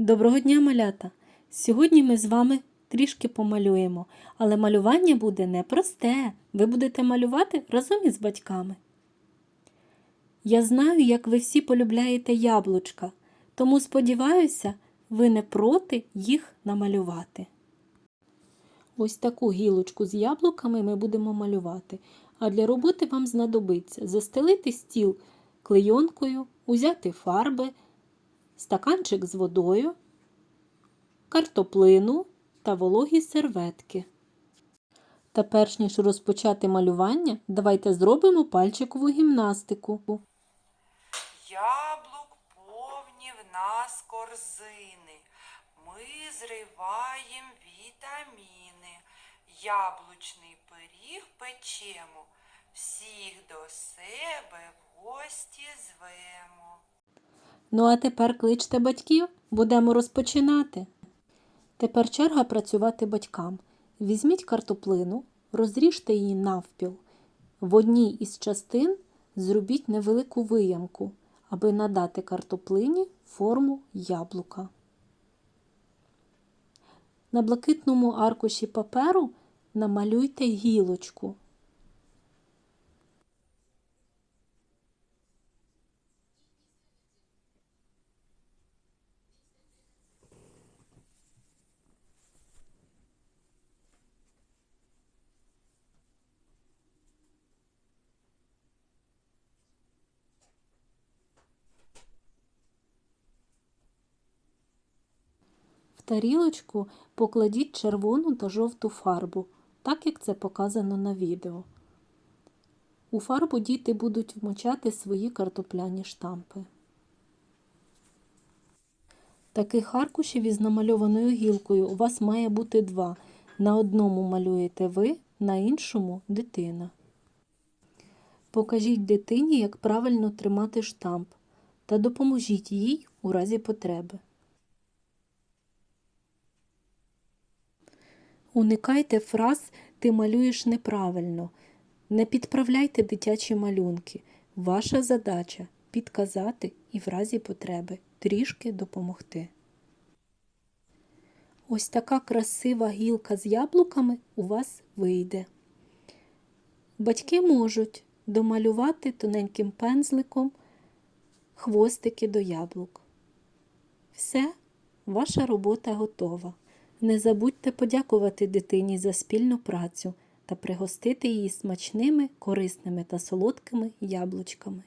Доброго дня, малята! Сьогодні ми з вами трішки помалюємо, але малювання буде непросте. Ви будете малювати разом із батьками. Я знаю, як ви всі полюбляєте яблучка, тому сподіваюся, ви не проти їх намалювати. Ось таку гілочку з яблуками ми будемо малювати. А для роботи вам знадобиться застелити стіл клейонкою, узяти фарби, стаканчик з водою, картоплину та вологі серветки. Та перш ніж розпочати малювання, давайте зробимо пальчикову гімнастику. Яблук повні в нас корзини. Ми зриваємо вітаміни. Яблучний пиріг печемо. Всіх до себе в гості звемо. Ну а тепер кличте батьків, будемо розпочинати. Тепер черга працювати батькам. Візьміть картоплину, розріжте її навпіл. В одній із частин зробіть невелику виямку, аби надати картоплині форму яблука. На блакитному аркуші паперу намалюйте гілочку. Тарілочку покладіть червону та жовту фарбу, так як це показано на відео. У фарбу діти будуть вмочати свої картопляні штампи. Таких аркушів із намальованою гілкою у вас має бути два. На одному малюєте ви, на іншому дитина. Покажіть дитині, як правильно тримати штамп, та допоможіть їй у разі потреби. Уникайте фраз ти малюєш неправильно. Не підправляйте дитячі малюнки. Ваша задача підказати і в разі потреби трішки допомогти. Ось така красива гілка з яблуками у вас вийде. Батьки можуть домалювати тоненьким пензликом хвостики до яблук. Все, ваша робота готова. Не забудьте подякувати дитині за спільну працю та пригостити її смачними, корисними та солодкими яблучками.